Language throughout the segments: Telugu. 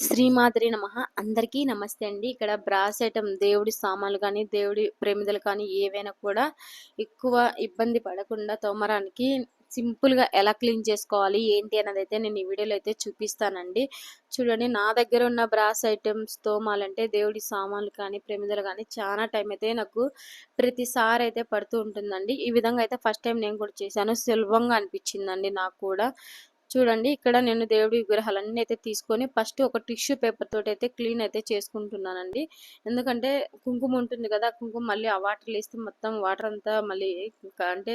శ్రీమాద్రి నమ. అందరికీ నమస్తే అండి. ఇక్కడ బ్రాస్ ఐటమ్ దేవుడి సామాన్లు కానీ దేవుడి ప్రేమిదలు కానీ ఏవైనా కూడా ఎక్కువ ఇబ్బంది పడకుండా తోమరానికి సింపుల్గా ఎలా క్లీన్ చేసుకోవాలి ఏంటి అన్నది అయితే నేను ఈ వీడియోలో అయితే చూపిస్తానండి. చూడండి నా దగ్గర ఉన్న బ్రాస్ ఐటమ్స్ తోమాలంటే దేవుడి సామాన్లు కానీ ప్రేమిదలు కానీ చాలా టైం అయితే నాకు ప్రతిసారి అయితే పడుతూ ఉంటుందండి. ఈ విధంగా అయితే ఫస్ట్ టైం నేను కూడా చేశాను. సులభంగా అనిపించిందండి నాకు కూడా. చూడండి ఇక్కడ నేను దేవుడి విగ్రహాలన్నీ అయితే తీసుకొని ఫస్ట్ ఒక టిష్యూ పేపర్ తోటి అయితే క్లీన్ అయితే చేసుకుంటున్నానండి. ఎందుకంటే కుంకుమ ఉంటుంది కదా కుంకుమ మళ్ళీ ఆ వాటర్ వేస్తే మొత్తం వాటర్ అంతా మళ్ళీ అంటే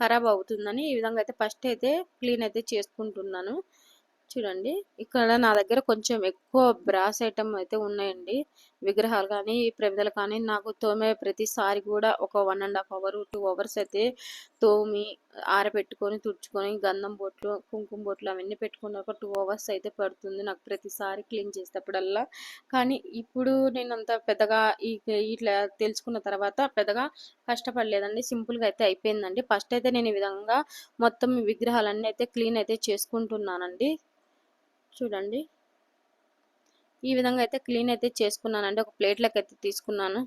ఖరాబ్ అవుతుందని ఈ విధంగా అయితే ఫస్ట్ అయితే క్లీన్ అయితే చేసుకుంటున్నాను. చూడండి ఇక్కడ నా దగ్గర కొంచెం ఎక్కువ బ్రాస్ ఐటమ్ అయితే ఉన్నాయండి. విగ్రహాలు కానీ ప్రమిదలు కానీ నాకు తోమే ప్రతిసారి కూడా ఒక one and half hour two hours అయితే తోమి ఆరబెట్టుకొని తుడుచుకొని గంధం బొట్లు కుంకుమ బొట్లు అవన్నీ పెట్టుకుని ఒక టూ అవర్స్ అయితే పడుతుంది నాకు ప్రతిసారి క్లీన్ చేసేటప్పుడల్లా. కానీ ఇప్పుడు నేను అంత పెద్దగా ఈ ఇట్లా తెలుసుకున్న తర్వాత పెద్దగా కష్టపడలేదండి. సింపుల్గా అయితే అయిపోయిందండి. ఫస్ట్ అయితే నేను ఈ విధంగా మొత్తం విగ్రహాలన్నీ అయితే క్లీన్ అయితే చేసుకుంటున్నానండి. చూడండి. ఈ విధంగా అయితే క్లీన్ అయితే చేసుకున్నానండి ఒక ప్లేట్లోకి అయితే తీసుకున్నాను.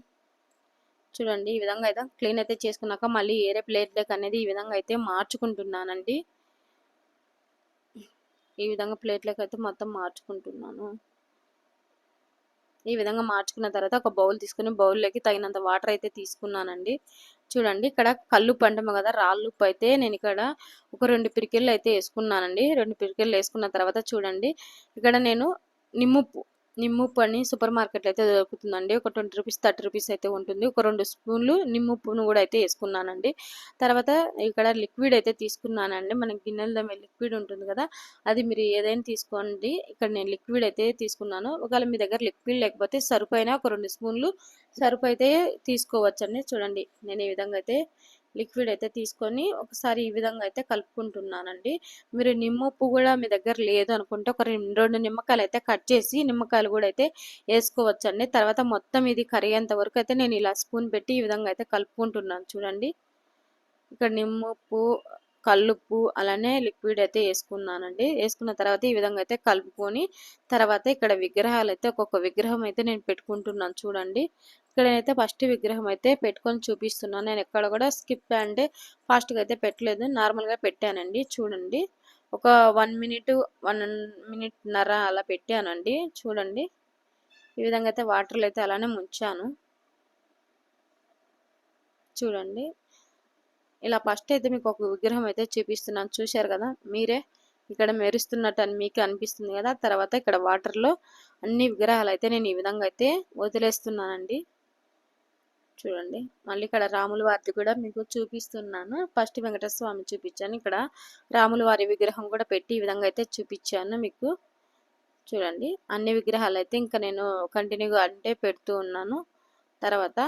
చూడండి ఈ విధంగా అయితే క్లీన్ అయితే చేసుకున్నాక మళ్ళీ ఏరే ప్లేట్లోకి అనేది ఈ విధంగా అయితే మార్చుకుంటున్నానండి. ఈ విధంగా ప్లేట్లోకి అయితే మొత్తం మార్చుకుంటున్నాను. ఈ విధంగా మార్చుకున్న తర్వాత ఒక బౌల్ తీసుకుని బౌల్లోకి తగినంత వాటర్ అయితే తీసుకున్నానండి. చూడండి ఇక్కడ కళ్ళు పంటము కదా రాళ్ళు ఉప్పు అయితే నేను ఇక్కడ ఒక రెండు పిరికిళ్ళు అయితే వేసుకున్నానండి. రెండు పిరికిళ్ళు వేసుకున్న తర్వాత చూడండి ఇక్కడ నేను నిమ్ముప్పు నిమ్ముప్పు అని సూపర్ మార్కెట్లో అయితే దొరుకుతుందండి. ఒక ట్వంటీ రూపీస్ థర్టీ రూపీస్ అయితే ఉంటుంది. ఒక రెండు స్పూన్లు నిమ్ముప్పును కూడా అయితే వేసుకున్నానండి. తర్వాత ఇక్కడ లిక్విడ్ అయితే తీసుకున్నానండి. మనకి గిన్నెల లిక్విడ్ ఉంటుంది కదా అది మీరు ఏదైనా తీసుకోండి. ఇక్కడ నేను లిక్విడ్ అయితే తీసుకున్నాను. ఒకవేళ మీ దగ్గర లిక్విడ్ లేకపోతే సరుపు అయినా ఒక రెండు స్పూన్లు సరుపు అయితే తీసుకోవచ్చండి. చూడండి నేను ఈ విధంగా అయితే లిక్విడ్ అయితే తీసుకొని ఒకసారి ఈ విధంగా అయితే కలుపుకుంటున్నానండి. మీరు నిమ్మప్పు కూడా మీ దగ్గర లేదు అనుకుంటే ఒక రెండు నిమ్మకాయలు అయితే కట్ చేసి నిమ్మకాయలు కూడా అయితే వేసుకోవచ్చండి. తర్వాత మొత్తం ఇది కరిగేంత వరకు అయితే నేను ఇలా స్పూన్ పెట్టి ఈ విధంగా అయితే కలుపుకుంటున్నాను చూడండి. ఇక్కడ నిమ్మప్పు కల్లుప్పు అలానే లిక్విడ్ అయితే వేసుకున్నానండి. వేసుకున్న తర్వాత ఈ విధంగా అయితే కలుపుకొని తర్వాత ఇక్కడ విగ్రహాలు అయితే ఒక్కొక్క విగ్రహం అయితే నేను పెట్టుకుంటున్నాను చూడండి. ఇక్కడైతే ఫస్ట్ విగ్రహం అయితే పెట్టుకొని చూపిస్తున్నాను. నేను ఎక్కడ కూడా స్కిప్ అంటే ఫాస్ట్గా అయితే పెట్టలేదు. నార్మల్గా పెట్టానండి. చూడండి. ఒక వన్ మినిట్ వన్ మినిట్ నర అలా పెట్టానండి. చూడండి. ఈ విధంగా అయితే వాటర్లో అయితే అలానే ముంచాను. చూడండి. ఇలా ఫస్ట్ అయితే మీకు ఒక విగ్రహం అయితే చూపిస్తున్నాను. చూశారు కదా? మీరే. ఇక్కడ మెరుస్తున్నట్టు అని మీకు అనిపిస్తుంది కదా? తర్వాత ఇక్కడ వాటర్లో అన్ని విగ్రహాలు అయితే నేను ఈ విధంగా అయితే వదిలేస్తున్నానండి. చూడండి. మళ్ళీ ఇక్కడ రాముల వారిది కూడా మీకు చూపిస్తున్నాను. ఫస్ట్ వెంకటేశ్వర స్వామి చూపించాను. ఇక్కడ రాముల వారి విగ్రహం కూడా పెట్టి ఈ విధంగా అయితే చూపించాను మీకు. చూడండి. అన్ని విగ్రహాలు అయితే ఇంకా నేను కంటిన్యూగా అంటే పెడుతూ ఉన్నాను. తర్వాత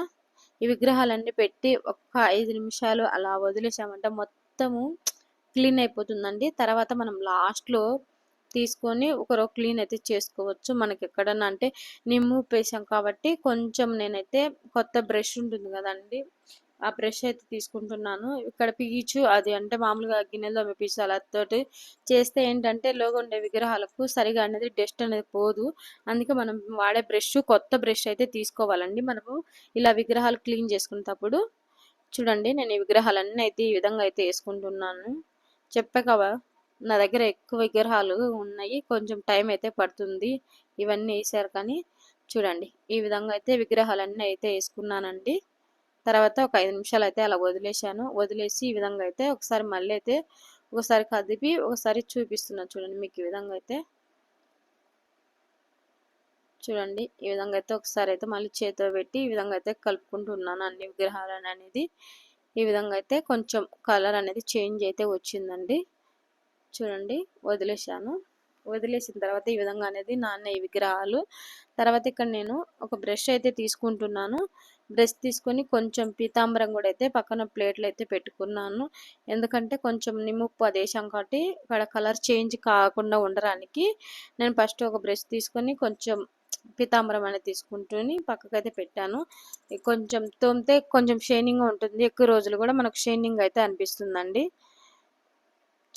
ఈ విగ్రహాలన్నీ పెట్టి ఒక్క ఐదు నిమిషాలు అలా వదిలేసామంటే మొత్తము క్లీన్ అయిపోతుందండి. తర్వాత మనం లాస్ట్లో తీసుకొని ఒకరో క్లీన్ అయితే చేసుకోవచ్చు. మనకి ఎక్కడన్నా అంటే నిమ్ము పేసాం కాబట్టి కొంచెం నేనైతే కొత్త బ్రష్ ఉంటుంది కదండి ఆ బ్రష్ అయితే తీసుకుంటున్నాను. ఇక్కడ పీచు అది అంటే మామూలుగా గిన్నెలో పీచు తోటి చేస్తే ఏంటంటే లోగా ఉండే విగ్రహాలకు సరిగా అనేది డస్ట్ అనేది పోదు. అందుకే మనం వాడే బ్రష్ కొత్త బ్రష్ అయితే తీసుకోవాలండి మనము. ఇలా విగ్రహాలు క్లీన్ చేసుకునేటప్పుడు చూడండి నేను ఈ విగ్రహాలన్నీ అయితే ఈ విధంగా అయితే వేసుకుంటున్నాను. చెప్పే కదా నా దగ్గర ఎక్కువ విగ్రహాలు ఉన్నాయి. కొంచెం టైం అయితే పడుతుంది. ఇవన్నీ వేసారు కానీ చూడండి. ఈ విధంగా అయితే విగ్రహాలన్నీ అయితే వేసుకున్నానండి. తర్వాత ఒక ఐదు నిమిషాలు అయితే అలా వదిలేశాను. వదిలేసి ఈ విధంగా అయితే ఒకసారి మళ్ళీ అయితే ఒకసారి కదిపి ఒకసారి చూపిస్తున్నాను చూడండి మీకు ఈ విధంగా అయితే. చూడండి. ఈ విధంగా అయితే ఒకసారి అయితే మళ్ళీ చేతితో పెట్టి ఈ విధంగా అయితే కలుపుకుంటున్నాను అన్ని విగ్రహాలను అనేది. ఈ విధంగా అయితే కొంచెం కలర్ అనేది చేంజ్ అయితే వచ్చిందండి. చూడండి వదిలేసాను వదిలేసిన తర్వాత ఈ విధంగా అనేది నాన్న ఈ విగ్రహాలు. తర్వాత ఇక్కడ నేను ఒక బ్రష్ అయితే తీసుకుంటున్నాను. బ్రష్ తీసుకొని కొంచెం పీతాంబరం కూడా అయితే పక్కన ప్లేట్లు అయితే పెట్టుకున్నాను. ఎందుకంటే కొంచెం నిమ్ముప్పు అదేశాం కాబట్టి ఇక్కడ కలర్ చేంజ్ కాకుండా ఉండడానికి నేను ఫస్ట్ ఒక బ్రష్ తీసుకొని కొంచెం పీతాంబరం అనేది తీసుకుంటుని పక్కకైతే పెట్టాను. కొంచెం తోమితే కొంచెం షైనింగ్ ఉంటుంది. ఎక్కువ రోజులు కూడా మనకు షైనింగ్ అయితే అనిపిస్తుందండి.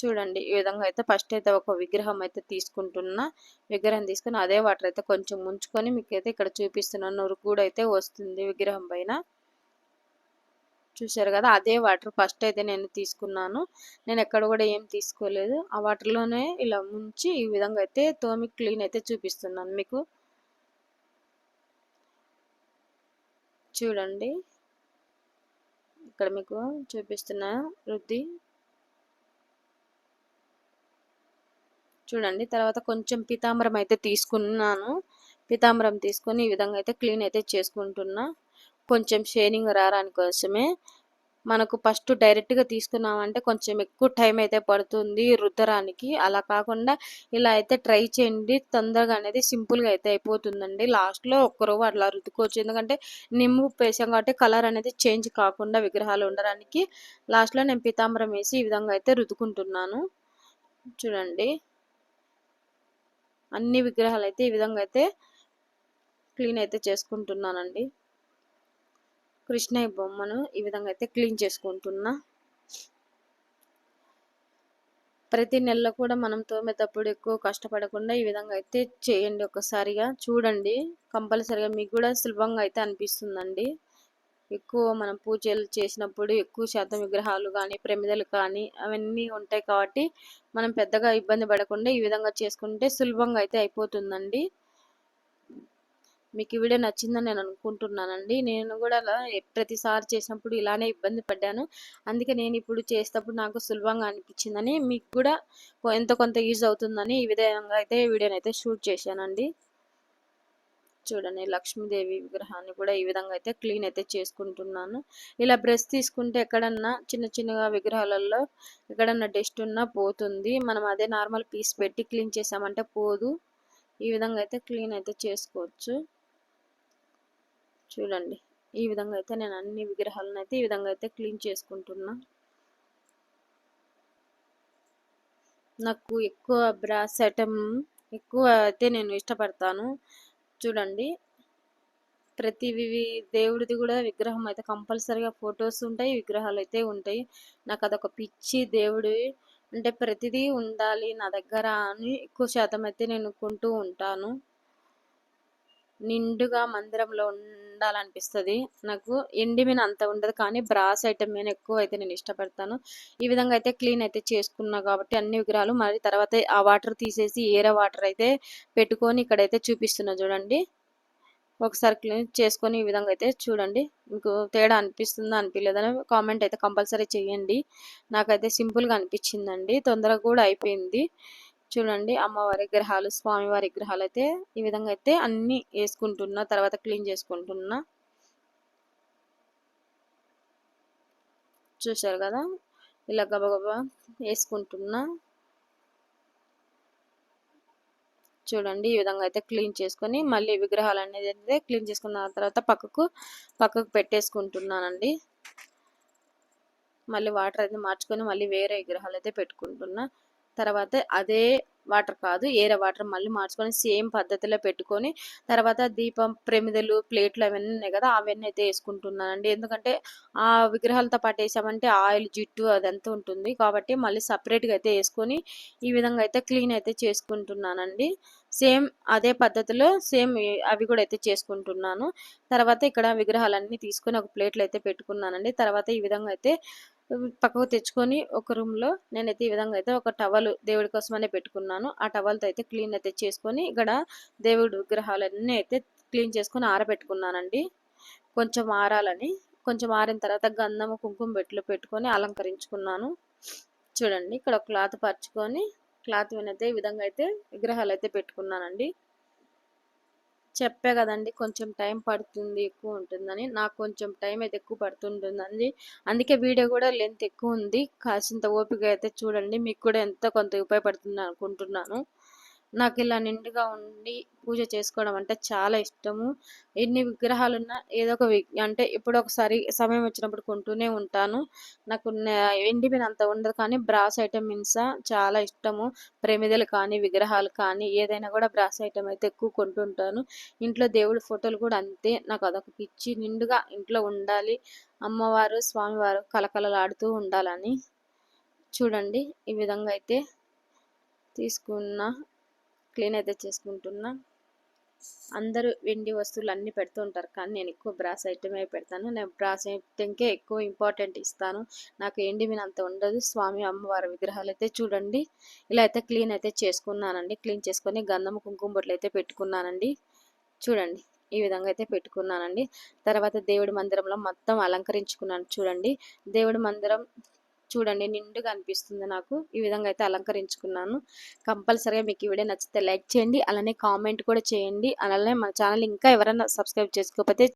చూడండి ఈ విధంగా అయితే ఫస్ట్ అయితే ఒక విగ్రహం అయితే తీసుకుంటున్నా. విగ్రహం తీసుకుని అదే వాటర్ అయితే కొంచెం ముంచుకొని మీకు అయితే ఇక్కడ చూపిస్తున్నాను. కూడా అయితే వస్తుంది విగ్రహం పైన. చూసారు కదా అదే వాటర్ ఫస్ట్ అయితే నేను తీసుకున్నాను. నేను ఎక్కడ కూడా ఏం తీసుకోలేదు. ఆ వాటర్లోనే ఇలా ముంచి ఈ విధంగా అయితే తోమి క్లీన్ అయితే చూపిస్తున్నాను మీకు. చూడండి. ఇక్కడ మీకు చూపిస్తున్నా రుద్ది. చూడండి. తర్వాత కొంచెం పీతాంబరం అయితే తీసుకున్నాను. పీతాంబరం తీసుకొని ఈ విధంగా అయితే క్లీన్ అయితే చేసుకుంటున్నా. కొంచెం షేనింగ్ రావడానికి కోసమే. మనకు ఫస్ట్ డైరెక్ట్గా తీసుకున్నామంటే కొంచెం ఎక్కువ టైం అయితే పడుతుంది రుద్దరానికి అలా కాకుండా ఇలా అయితే ట్రై చేయండి. తొందరగా అనేది సింపుల్గా అయితే అయిపోతుందండి. లాస్ట్లో ఒక్కరో అట్లా రుద్దుకోవచ్చు. ఎందుకంటే నిమ్ము పేసాం కాబట్టి కలర్ అనేది చేంజ్ కాకుండా విగ్రహాలు ఉండడానికి. లాస్ట్లో నేను పీతాంబరం వేసి ఈ విధంగా అయితే రుద్దుకుంటున్నాను. చూడండి. అన్ని విగ్రహాలు అయితే ఈ విధంగా అయితే క్లీన్ అయితే చేసుకుంటున్నానండి. కృష్ణయ్య బొమ్మను ఈ విధంగా అయితే క్లీన్ చేసుకుంటున్నా. ప్రతి నెలలో కూడా మనం తోమేటప్పుడు ఎక్కువ కష్టపడకుండా ఈ విధంగా అయితే చేయండి ఒకసారిగా చూడండి కంపల్సరిగా మీకు కూడా సులభంగా అయితే అనిపిస్తుందండి. ఎక్కువ మనం పూజలు చేసినప్పుడు ఎక్కువ శాతం విగ్రహాలు కానీ ప్రమిదలు కానీ అవన్నీ ఉంటాయి కాబట్టి మనం పెద్దగా ఇబ్బంది పడకుండా ఈ విధంగా చేసుకుంటే సులభంగా అయితే అయిపోతుందండి. మీకు ఈ వీడియో నచ్చిందని నేను అనుకుంటున్నానండి. నేను కూడా అలా ప్రతిసారి చేసినప్పుడు ఇలానే ఇబ్బంది పడ్డాను. అందుకే నేను ఇప్పుడు చేసేటప్పుడు నాకు సులభంగా అనిపించిందని మీకు కూడా ఎంత కొంత యూజ్ అవుతుందని ఈ విధంగా అయితే వీడియోని అయితే షూట్ చేశానండి. చూడండి లక్ష్మీదేవి విగ్రహాన్ని కూడా ఈ విధంగా అయితే క్లీన్ అయితే చేసుకుంటున్నాను. ఇలా బ్రష్ తీసుకుంటే ఎక్కడన్నా చిన్న చిన్నగా విగ్రహాలలో ఎక్కడన్నా డస్ట్ ఉన్నా పోతుంది. మనం అదే నార్మల్ పీస్ పెట్టి క్లీన్ చేసామంటే పోదు. ఈ విధంగా అయితే క్లీన్ అయితే చేసుకోవచ్చు. చూడండి ఈ విధంగా అయితే నేను అన్ని విగ్రహాలను అయితే ఈ విధంగా అయితే క్లీన్ చేసుకుంటున్నా. నాకు ఎక్కువ బ్రాస్ ఐటమ్ ఎక్కువ అయితే నేను ఇష్టపడతాను. చూడండి. ప్రతి దేవుడిది కూడా విగ్రహం అయితే కంపల్సరీగా ఫొటోస్ ఉంటాయి విగ్రహాలు అయితే ఉంటాయి. నాకు అదొక పిచ్చి దేవుడి. అంటే ప్రతిదీ ఉండాలి నా దగ్గర అని ఎక్కువ శాతం అయితే నేను కొంటూ ఉంటాను. నిండుగా మందిరంలో ఉండాలనిపిస్తుంది. నాకు ఎండి మీద అంత ఉండదు కానీ బ్రాస్ ఐటమ్ మీద ఎక్కువ అయితే నేను ఇష్టపడతాను. ఈ విధంగా అయితే క్లీన్ అయితే చేసుకున్నా కాబట్టి అన్ని విగ్రహాలు మరి తర్వాత ఆ వాటర్ తీసేసి ఏరే వాటర్ అయితే పెట్టుకొని ఇక్కడైతే చూపిస్తున్నా చూడండి. ఒకసారి క్లీన్ చేసుకొని ఈ విధంగా అయితే చూడండి. మీకు తేడా అనిపిస్తుందా అనిపించలేదని కామెంట్ అయితే కంపల్సరీ చేయండి. నాకైతే సింపుల్గా అనిపించిందండి. తొందరగా కూడా అయిపోయింది. చూడండి అమ్మవారి విగ్రహాలు స్వామివారి విగ్రహాలు అయితే ఈ విధంగా అయితే అన్ని వేసుకుంటున్నా తర్వాత క్లీన్ చేసుకుంటున్నా. చూశారు కదా? ఇలా గబగబా వేసుకుంటున్నా. చూడండి ఈ విధంగా అయితే క్లీన్ చేసుకొని మళ్ళీ విగ్రహాలు అనేది అయితే క్లీన్ చేసుకున్న తర్వాత పక్కకు పక్కకు పెట్టేసుకుంటున్నానండి. మళ్ళీ వాటర్ అయితే మార్చుకొని మళ్ళీ వేరే విగ్రహాలు అయితే పెట్టుకుంటున్నా. తర్వాత అదే వాటర్ కాదు ఏరే వాటర్ మళ్ళీ మార్చుకొని సేమ్ పద్ధతిలో పెట్టుకొని తర్వాత దీపం ప్రమిదలు ప్లేట్లు అవన్నీ ఉన్నాయి కదా అవన్నీ అయితే వేసుకుంటున్నానండి. ఎందుకంటే ఆ విగ్రహాలతో పాటు వేసామంటే ఆయిల్ జిట్టు అదంతా ఉంటుంది కాబట్టి మళ్ళీ సపరేట్గా అయితే వేసుకొని ఈ విధంగా అయితే క్లీన్ అయితే చేసుకుంటున్నానండి. సేమ్ అదే పద్ధతిలో సేమ్ అవి కూడా అయితే చేసుకుంటున్నాను. తర్వాత ఇక్కడ విగ్రహాలన్నీ తీసుకొని ఒక ప్లేట్లు అయితే పెట్టుకున్నానండి. తర్వాత ఈ విధంగా అయితే పక్కకు తెచ్చుకొని ఒక రూమ్లో నేనైతే ఈ విధంగా అయితే ఒక టవల్ దేవుడి కోసమనే పెట్టుకున్నాను. ఆ టవల్తో అయితే క్లీన్ అయితే చేసుకొని ఇక్కడ దేవుడి విగ్రహాలన్నీ అయితే క్లీన్ చేసుకొని ఆరబెట్టుకున్నానండి. కొంచెం ఆరాలని కొంచెం ఆరిన తర్వాత గంధము కుంకుమ బెట్లు పెట్టుకొని అలంకరించుకున్నాను. చూడండి ఇక్కడ క్లాత్ పరుచుకొని క్లాత్ వినైతే ఈ విధంగా అయితే విగ్రహాలు అయితే పెట్టుకున్నానండి. చెప్పే కదండి కొంచెం టైం పడుతుంది ఎక్కువ ఉంటుందని. నాకు కొంచెం టైం అయితే ఎక్కువ పడుతుంటుందండి. అందుకే వీడియో కూడా లెంత్ ఎక్కువ ఉంది. కాసింత ఓపిక అయితే చూడండి మీకు కూడా ఎంత కొంత ఉపయోగపడుతుంది అనుకుంటున్నాను. నాకు ఇలా నిండుగా ఉండి పూజ చేసుకోవడం అంటే చాలా ఇష్టము. ఎన్ని విగ్రహాలున్నా ఏదో ఒక అంటే ఇప్పుడు ఒకసారి సమయం వచ్చినప్పుడు కొంటూనే ఉంటాను. నాకు ఎండిపోయిన అంత ఉండదు కానీ బ్రాస్ ఐటమ్ మీన్స్ చాలా ఇష్టము. ప్రమిదలు కానీ విగ్రహాలు కానీ ఏదైనా కూడా బ్రాస్ ఐటమ్ అయితే ఎక్కువ కొంటుంటాను. ఇంట్లో దేవుడి ఫోటోలు కూడా అంతే. నాకు అదొక పిచ్చి నిండుగా ఇంట్లో ఉండాలి. అమ్మవారు స్వామివారు కలకలలాడుతూ ఉండాలని చూడండి. ఈ విధంగా అయితే తీసుకున్న క్లీన్ అయితే చేసుకుంటున్నా. అందరూ వెండి వస్తువులు అన్నీ పెడుతూ ఉంటారు కానీ నేను ఎక్కువ బ్రాస్ ఐటమే పెడతాను. నేను బ్రాస్ ఐటెంకే ఎక్కువ ఇంపార్టెంట్ ఇస్తాను. నాకు ఎండి మీద అంత ఉండదు. స్వామి అమ్మవారి విగ్రహాలు అయితే చూడండి. ఇలా అయితే క్లీన్ అయితే చేసుకున్నానండి. క్లీన్ చేసుకొని గంధం కుంకుమ బొట్లు అయితే పెట్టుకున్నానండి. చూడండి. ఈ విధంగా అయితే పెట్టుకున్నానండి. తర్వాత దేవుడి మందిరంలో మొత్తం అలంకరించుకున్నాను చూడండి. దేవుడి మందిరం చూడండి నిండుగా అనిపిస్తుంది నాకు. ఈ విధంగా అయితే అలంకరించుకున్నాను. కంపల్సరీగా మీకు ఈ వీడియో నచ్చితే లైక్ చేయండి అలానే కామెంట్ కూడా చేయండి అలానే మన ఛానల్ ఇంకా ఎవరైనా సబ్స్క్రైబ్ చేసుకోకపోతే